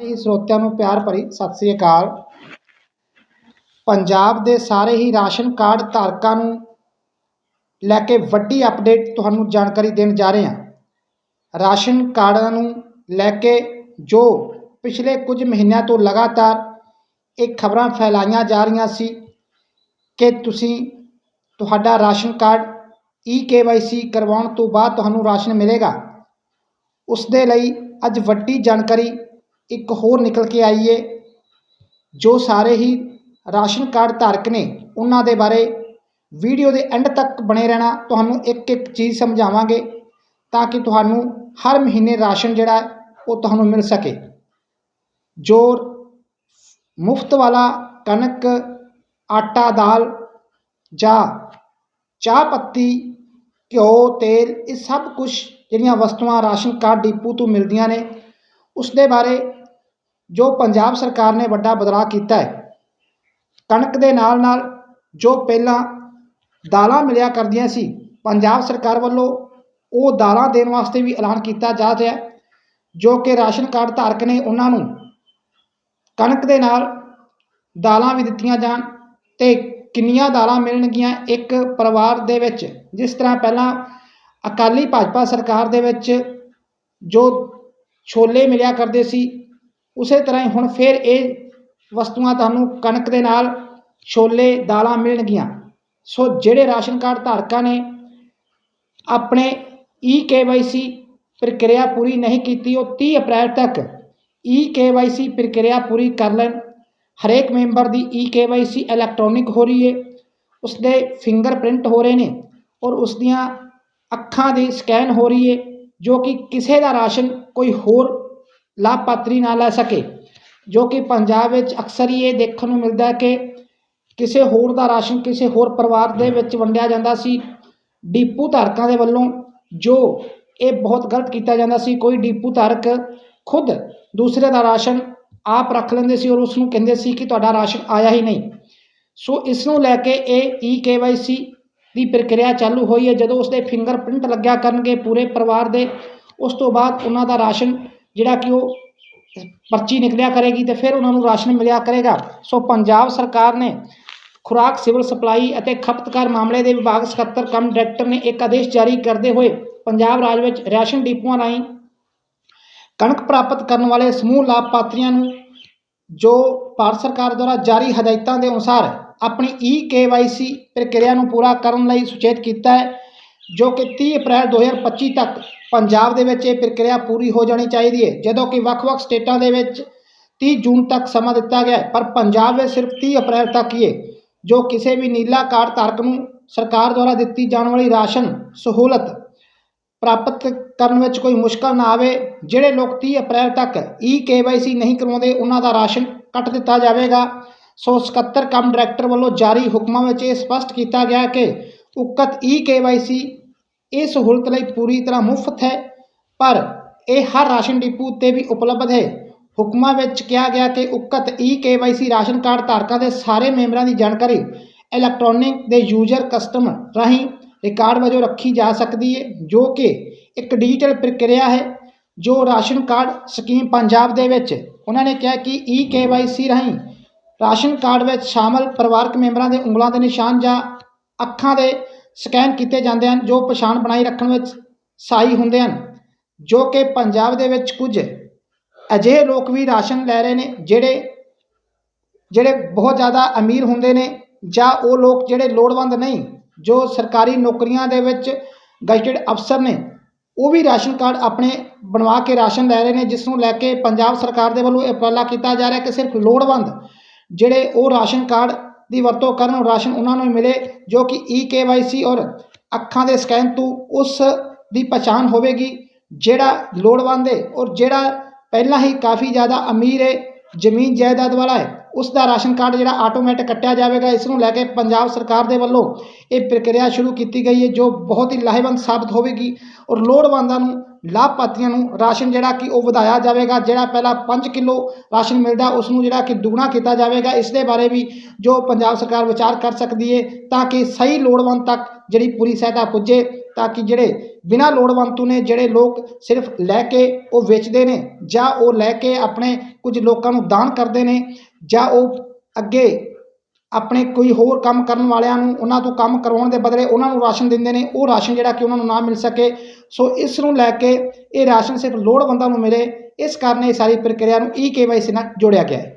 ਹੀ ਸਰੋਤਿਆਂ ਨੂੰ ਪਿਆਰ ਭਰੀ ਸਤਿ ਸ੍ਰੀ ਅਕਾਲ। ਪੰਜਾਬ ਦੇ ਸਾਰੇ ਹੀ ਰਾਸ਼ਨ ਕਾਰਡ ਧਾਰਕਾਂ ਨੂੰ ਲੈ ਕੇ ਵੱਡੀ ਅਪਡੇਟ ਤੁਹਾਨੂੰ ਜਾਣਕਾਰੀ ਦੇਣ ਜਾ ਰਹੇ ਹਾਂ। ਰਾਸ਼ਨ ਕਾਰਡਾਂ ਨੂੰ ਲੈ ਕੇ ਜੋ ਪਿਛਲੇ ਕੁਝ ਮਹੀਨਿਆਂ ਤੋਂ ਲਗਾਤਾਰ ਇਹ ਖਬਰਾਂ ਫੈਲਾਈਆਂ ਜਾ ਰਹੀਆਂ ਸੀ ਕਿ ਤੁਸੀਂ ਤੁਹਾਡਾ ਰਾਸ਼ਨ ਕਾਰਡ ਈ ਕੇਵਾਈਸੀ ਕਰਵਾਉਣ ਤੋਂ ਬਾਅਦ ਤੁਹਾਨੂੰ ਰਾਸ਼ਨ ਮਿਲੇਗਾ। ਉਸ ਦੇ ਲਈ ਅੱਜ ਵੱਡੀ ਜਾਣਕਾਰੀ ਇੱਕ ਹੋਰ ਨਿਕਲ ਕੇ ਆਈ ਏ ਜੋ ਸਾਰੇ ਹੀ ਰਾਸ਼ਨ ਕਾਰਡ ਧਾਰਕ ਨੇ, ਉਹਨਾਂ ਦੇ ਬਾਰੇ ਵੀਡੀਓ ਦੇ ਐਂਡ ਤੱਕ ਬਣੇ ਰਹਿਣਾ, ਤੁਹਾਨੂੰ ਇੱਕ ਇੱਕ ਚੀਜ਼ ਸਮਝਾਵਾਂਗੇ ਤਾਂ ਕਿ ਤੁਹਾਨੂੰ ਹਰ ਮਹੀਨੇ ਰਾਸ਼ਨ ਜਿਹੜਾ, ਉਹ ਤੁਹਾਨੂੰ ਮਿਲ ਸਕੇ। ਜੋ ਮੁਫਤ ਵਾਲਾ ਕਣਕ, ਆਟਾ, ਦਾਲ ਜਾਂ ਚਾਹ ਪੱਤੀ, ਘਿਓ, ਤੇਲ, ਇਹ ਸਭ ਕੁਝ ਜਿਹੜੀਆਂ ਵਸਤੂਆਂ ਰਾਸ਼ਨ ਕਾਰਡ ਡਿਪੂ ਤੋਂ ਮਿਲਦੀਆਂ ਨੇ ਉਸ ਦੇ ਬਾਰੇ ਜੋ ਪੰਜਾਬ ਸਰਕਾਰ ਨੇ ਵੱਡਾ ਬਦਲਾਅ ਕੀਤਾ ਹੈ, ਕਣਕ ਦੇ ਨਾਲ ਨਾਲ ਜੋ ਪਹਿਲਾਂ ਦਾਲਾਂ ਮਿਲਿਆ ਕਰਦੀਆਂ ਸੀ, ਪੰਜਾਬ ਸਰਕਾਰ ਵੱਲੋਂ ਉਹ ਦਾਲਾਂ ਦੇਣ ਵਾਸਤੇ ਵੀ ਐਲਾਨ ਕੀਤਾ ਜਾ ਰਿਹਾ ਜੋ ਕਿ ਰਾਸ਼ਨ ਕਾਰਡ ਧਾਰਕ ਨੇ ਉਹਨਾਂ ਨੂੰ ਕਣਕ ਦੇ ਨਾਲ ਦਾਲਾਂ ਵੀ ਦਿੱਤੀਆਂ ਜਾਣ ਤੇ ਕਿੰਨੀਆਂ ਦਾਲਾਂ ਮਿਲਣਗੀਆਂ ਇੱਕ ਪਰਿਵਾਰ ਦੇ ਵਿੱਚ, ਜਿਸ ਤਰ੍ਹਾਂ ਪਹਿਲਾਂ ਅਕਾਲੀ ਭਾਜਪਾ ਸਰਕਾਰ ਦੇ ਵਿੱਚ ਜੋ ਛੋਲੇ ਮਿਲਿਆ ਕਰਦੇ ਸੀ। ਉਸੇ ਤਰ੍ਹਾਂ ਹੀ ਹੁਣ ਫਿਰ ਇਹ ਵਸਤੂਆਂ ਤੁਹਾਨੂੰ ਕਣਕ ਦੇ ਨਾਲ ਛੋਲੇ, ਦਾਲਾਂ ਮਿਲਣਗੀਆਂ। ਸੋ ਜਿਹੜੇ ਰਾਸ਼ਨ ਕਾਰਡ ਧਾਰਕਾਂ ਨੇ ਆਪਣੇ ਈ ਕੇਵਾਈਸੀ ਪ੍ਰਕਿਰਿਆ ਪੂਰੀ ਨਹੀਂ ਕੀਤੀ, ਉਹ 30 ਅਪ੍ਰੈਲ ਤੱਕ ਈ ਕੇਵਾਈਸੀ ਪ੍ਰਕਿਰਿਆ ਪੂਰੀ ਕਰ ਲੈਣ। ਹਰੇਕ ਮੈਂਬਰ ਦੀ ਈ ਕੇਵਾਈਸੀ ਇਲੈਕਟ੍ਰੋਨਿਕ ਹੋ ਰਹੀ ਹੈ ਉਸਦੇ ਫਿੰਗਰਪ੍ਰਿੰਟ ਹੋ ਰਹੇ ਨੇ ਔਰ ਉਸ ਦੀਆਂ ਅੱਖਾਂ ਦੀ ਸਕੈਨ ਹੋ ਰਹੀ ਹੈ ਜੋ ਕਿ ਕਿਸੇ ਦਾ ਰਾਸ਼ਨ ਕੋਈ ਹੋਰ ਲਾਭਪਾਤਰੀ ਨਾ ਲੈ ਸਕੇ, ਜੋ ਕਿ ਪੰਜਾਬ ਵਿੱਚ ਅਕਸਰ ਹੀ ਇਹ ਦੇਖਣ ਨੂੰ ਮਿਲਦਾ ਹੈ ਕਿ ਕਿਸੇ ਹੋਰ ਦਾ ਰਾਸ਼ਨ ਕਿਸੇ ਹੋਰ ਪਰਿਵਾਰ ਦੇ ਵਿੱਚ ਵੰਡਿਆ ਜਾਂਦਾ ਸੀ, ਡੀਪੂ ਧਾਰਕਾਂ ਦੇ ਵੱਲੋਂ ਜੋ ਇਹ ਬਹੁਤ ਗਲਤ ਕੀਤਾ ਜਾਂਦਾ ਸੀ, ਕੋਈ ਡੀਪੂ ਧਾਰਕ ਖੁਦ ਦੂਸਰੇ ਦਾ ਰਾਸ਼ਨ ਆਪ ਰੱਖ ਲੈਂਦੇ ਸੀ ਔਰ ਉਸ ਨੂੰ ਕਹਿੰਦੇ ਸੀ ਕਿ ਤੁਹਾਡਾ ਰਾਸ਼ਨ ਆਇਆ ਹੀ ਨਹੀਂ। ਸੋ ਇਸ ਨੂੰ ਲੈ ਕੇ ਇਹ ਈ ਕੇਵਾਈਸੀ ਦੀ ਪ੍ਰਕਿਰਿਆ ਚਾਲੂ ਹੋਈ ਹੈ। ਜਦੋਂ ਉਸਦੇ ਫਿੰਗਰਪ੍ਰਿੰਟ ਲੱਗਿਆ ਕਰਨਗੇ ਪੂਰੇ ਪਰਿਵਾਰ ਦੇ, ਉਸ ਤੋਂ ਬਾਅਦ ਉਹਨਾਂ ਦਾ ਰਾਸ਼ਨ ਜਿਹੜਾ ਕਿ ਉਹ ਪਰਚੀ ਨਿਕਲਿਆ ਕਰੇਗੀ ਤੇ ਫਿਰ ਉਹਨਾਂ ਨੂੰ ਰਾਸ਼ਨ ਮਿਲਿਆ ਕਰੇਗਾ। ਸੋ ਪੰਜਾਬ ਸਰਕਾਰ ਨੇ ਖੁਰਾਕ, ਸਿਵਲ ਸਪਲਾਈ ਅਤੇ ਖਪਤਕਾਰ ਮਾਮਲੇ ਦੇ ਵਿਭਾਗ ਸਕੱਤਰ ਕਮ ਡਾਇਰੈਕਟਰ ਨੇ ਇੱਕ ਆਦੇਸ਼ ਜਾਰੀ ਕਰਦੇ ਹੋਏ ਪੰਜਾਬ ਰਾਜ ਵਿੱਚ ਰਾਸ਼ਨ ਡਿਪੂਆਂ ਰਾਹੀਂ ਕਣਕ ਪ੍ਰਾਪਤ ਕਰਨ ਵਾਲੇ ਸਮੂਹ ਲਾਭਪਾਤਰੀਆਂ ਨੂੰ ਜੋ ਭਾਰਤ ਸਰਕਾਰ ਦੁਆਰਾ ਜਾਰੀ ਹਦਾਇਤਾਂ ਦੇ ਅਨੁਸਾਰ ਆਪਣੀ ਈ ਕੇਵਾਈਸੀ ਪ੍ਰਕਿਰਿਆ ਨੂੰ ਪੂਰਾ ਕਰਨ ਲਈ ਸੁਚੇਤ ਕੀਤਾ ਹੈ, ਜੋ ਕਿ 30 ਅਪ੍ਰੈਲ 2025 ਤੱਕ ਪੰਜਾਬ ਦੇ ਵਿੱਚ ਇਹ ਪ੍ਰਕਿਰਿਆ ਪੂਰੀ ਹੋ ਜਾਣੀ ਚਾਹੀਦੀ ਹੈ, ਜਦੋਂ ਕਿ ਵੱਖ-ਵੱਖ ਸਟੇਟਾਂ ਦੇ ਵਿੱਚ 30 ਜੂਨ ਤੱਕ ਸਮਾਂ ਦਿੱਤਾ ਗਿਆ ਪਰ ਪੰਜਾਬ ਵਿੱਚ ਸਿਰਫ 30 ਅਪ੍ਰੈਲ ਤੱਕ ਹੀ ਹੈ, ਜੋ ਕਿਸੇ ਵੀ ਨੀਲਾ ਕਾਰਡ ਧਾਰਕ ਨੂੰ ਸਰਕਾਰ ਦੁਆਰਾ ਦਿੱਤੀ ਜਾਣ ਵਾਲੀ ਰਾਸ਼ਨ ਸਹੂਲਤ ਪ੍ਰਾਪਤ ਕਰਨ ਵਿੱਚ ਕੋਈ ਮੁਸ਼ਕਲ ਨਾ ਆਵੇ, ਜਿਹੜੇ ਲੋਕ 30 ਅਪ੍ਰੈਲ ਤੱਕ ਈ ਕੇਵਾਈਸੀ ਨਹੀਂ ਕਰਵਾਉਂਦੇ, ਉਹਨਾਂ ਦਾ ਰਾਸ਼ਨ ਕੱਟ ਦਿੱਤਾ ਜਾਵੇਗਾ। ਸੋ ਸਕੱਤਰ ਕੰਮ ਡਾਇਰੈਕਟਰ ਵੱਲੋਂ ਜਾਰੀ ਹੁਕਮਾਂ ਵਿੱਚ ਇਹ ਸਪਸ਼ਟ ਕੀਤਾ ਗਿਆ ਕਿ ਉਕਤ ਈ ਕੇਵਾਈਸੀ ਇਹ ਸਹੂਲਤ ਲਈ ਪੂਰੀ ਤਰ੍ਹਾਂ ਮੁਫਤ ਹੈ, ਪਰ ਇਹ ਹਰ ਰਾਸ਼ਨ ਡਿਪੂ ਉੱਤੇ ਵੀ ਉਪਲਬਧ ਹੈ। ਹੁਕਮਾਂ ਵਿੱਚ ਕਿਹਾ ਗਿਆ ਕਿ ਉਕਤ ਈ ਕੇਵਾਈਸੀ ਰਾਸ਼ਨ ਕਾਰਡ ਧਾਰਕਾਂ ਦੇ ਸਾਰੇ ਮੈਂਬਰਾਂ ਦੀ ਜਾਣਕਾਰੀ ਇਲੈਕਟ੍ਰੋਨਿਕ ਦੇ ਯੂਜ਼ਰ ਕਸਟਮ ਰਾਹੀਂ ਰਿਕਾਰਡ ਵਜੋਂ ਰੱਖੀ ਜਾ ਸਕਦੀ ਹੈ, ਜੋ ਕਿ ਇੱਕ ਡਿਜੀਟਲ ਪ੍ਰਕਿਰਿਆ ਹੈ, ਜੋ ਰਾਸ਼ਨ ਕਾਰਡ ਸਕੀਮ ਪੰਜਾਬ ਦੇ ਵਿੱਚ ਉਹਨਾਂ ਨੇ ਕਿਹਾ ਕਿ ਈ ਕੇਵਾਈਸੀ ਰਾਹੀਂ ਰਾਸ਼ਨ ਕਾਰਡ ਵਿੱਚ ਸ਼ਾਮਲ ਪਰਿਵਾਰਕ ਮੈਂਬਰਾਂ ਦੇ ਉਂਗਲਾਂ ਦੇ ਨਿਸ਼ਾਨ ਜਾਂ ਅੱਖਾਂ ਦੇ ਸਕੈਨ ਕੀਤੇ ਜਾਂਦੇ ਹਨ, ਜੋ ਪਛਾਣ ਬਣਾਈ ਰੱਖਣ ਵਿੱਚ ਸਹਾਈ ਹੁੰਦੇ ਹਨ, ਜੋ ਕਿ ਪੰਜਾਬ ਦੇ ਵਿੱਚ ਕੁਝ ਅਜਿਹੇ ਲੋਕ ਵੀ ਰਾਸ਼ਨ ਲੈ ਰਹੇ ਨੇ, ਜਿਹੜੇ ਜਿਹੜੇ ਬਹੁਤ ਜ਼ਿਆਦਾ ਅਮੀਰ ਹੁੰਦੇ ਨੇ ਜਾਂ ਉਹ ਲੋਕ ਜਿਹੜੇ ਲੋੜਵੰਦ ਨਹੀਂ, ਜੋ ਸਰਕਾਰੀ ਨੌਕਰੀਆਂ ਦੇ ਵਿੱਚ ਗਜ਼ਟਡ ਅਫਸਰ ਨੇ, ਉਹ ਵੀ ਰਾਸ਼ਨ ਕਾਰਡ ਆਪਣੇ ਬਣਵਾ ਕੇ ਰਾਸ਼ਨ ਲੈ ਰਹੇ ਨੇ, ਜਿਸ ਨੂੰ ਲੈ ਕੇ ਪੰਜਾਬ ਸਰਕਾਰ ਦੇ ਵੱਲੋਂ ਇਹ ਉਪਰਾਲਾ ਕੀਤਾ ਜਾ ਰਿਹਾ ਕਿ ਸਿਰਫ ਲੋੜਵੰਦ ਜਿਹੜੇ ਉਹ ਰਾਸ਼ਨ ਕਾਰਡ ਦੀ ਵਰਤੋਂ ਕਰਨ, ਰਾਸ਼ਨ ਉਹਨਾਂ ਨੂੰ ਮਿਲੇ, ਜੋ ਕਿ ਈ ਕੇਵਾਈਸੀ ਔਰ ਅੱਖਾਂ ਦੇ ਸਕੈਨ ਤੋਂ ਉਸ ਦੀ ਪਛਾਣ ਹੋਵੇਗੀ, ਜਿਹੜਾ ਲੋੜਵੰਦ ਹੈ ਔਰ ਜਿਹੜਾ ਪਹਿਲਾਂ ਹੀ ਕਾਫੀ ਜ਼ਿਆਦਾ ਅਮੀਰ ਹੈ, ਜ਼ਮੀਨ ਜਾਇਦਾਦ ਵਾਲਾ ਹੈ, ਉਸ ਦਾ ਰਾਸ਼ਨ ਕਾਰਡ ਜਿਹੜਾ ਆਟੋਮੈਟਿਕ ਕੱਟਿਆ ਜਾਵੇਗਾ, ਇਸ ਨੂੰ ਲੈ ਕੇ ਪੰਜਾਬ ਸਰਕਾਰ ਦੇ ਵੱਲੋਂ ਇਹ ਪ੍ਰਕਿਰਿਆ ਸ਼ੁਰੂ ਕੀਤੀ ਗਈ ਹੈ, ਜੋ ਬਹੁਤ ਹੀ ਲਾਹੇਵੰਦ ਸਾਬਤ ਹੋਵੇਗੀ। ਔਰ ਲੋੜਵੰਦਾਂ ਨੂੰ, ਲਾਭਪਾਤਰੀਆਂ ਨੂੰ ਰਾਸ਼ਨ ਜਿਹੜਾ ਕਿ ਉਹ ਵਧਾਇਆ ਜਾਵੇਗਾ, ਜਿਹੜਾ ਪਹਿਲਾਂ 5 ਕਿਲੋ ਰਾਸ਼ਨ ਮਿਲਦਾ ਉਸ ਨੂੰ ਜਿਹੜਾ ਕਿ ਦੁੱਗਣਾ ਕੀਤਾ ਜਾਵੇਗਾ। ਇਸ ਦੇ ਬਾਰੇ ਵੀ ਜੋ ਪੰਜਾਬ ਸਰਕਾਰ ਵਿਚਾਰ ਕਰ ਸਕਦੀ ਹੈ ਤਾਂ ਕਿ ਸਹੀ ਲੋੜਵੰਦ ਤੱਕ ਜਿਹੜੀ ਪੂਰੀ ਸਹਾਇਤਾ ਪੁੱਜੇ, ਤਾਂ ਕਿ ਜਿਹੜੇ ਬਿਨਾਂ ਲੋੜਵੰਤੂ ਨੇ, ਜਿਹੜੇ ਲੋਕ ਸਿਰਫ ਲੈ ਕੇ ਉਹ ਵੇਚਦੇ ਨੇ, ਜਾਂ ਉਹ ਲੈ ਕੇ ਆਪਣੇ ਕੁਝ ਲੋਕਾਂ ਨੂੰ ਦਾਨ ਕਰਦੇ ਨੇ, ਜਾਂ ਉਹ ਅੱਗੇ ਆਪਣੇ ਕੋਈ ਹੋਰ ਕੰਮ ਕਰਨ ਵਾਲਿਆਂ ਨੂੰ, ਉਹਨਾਂ ਤੋਂ ਕੰਮ ਕਰਵਾਉਣ ਦੇ ਬਦਲੇ ਉਹਨਾਂ ਨੂੰ ਰਾਸ਼ਨ ਦਿੰਦੇ ਨੇ, ਉਹ ਰਾਸ਼ਨ ਜਿਹੜਾ ਕਿ ਉਹਨਾਂ ਨੂੰ ਨਾ ਮਿਲ ਸਕੇ। ਸੋ ਇਸ ਨੂੰ ਲੈ ਕੇ ਇਹ ਰਾਸ਼ਨ ਸਿਰਫ ਲੋੜਵੰਦਾਂ ਨੂੰ ਮਿਲੇ, ਇਸ ਕਾਰਨ ਇਹ ਸਾਰੀ ਪ੍ਰਕਿਰਿਆ ਨੂੰ ਈ ਕੇਵਾਈਸੀ ਨਾਲ ਜੋੜਿਆ ਗਿਆ ਹੈ।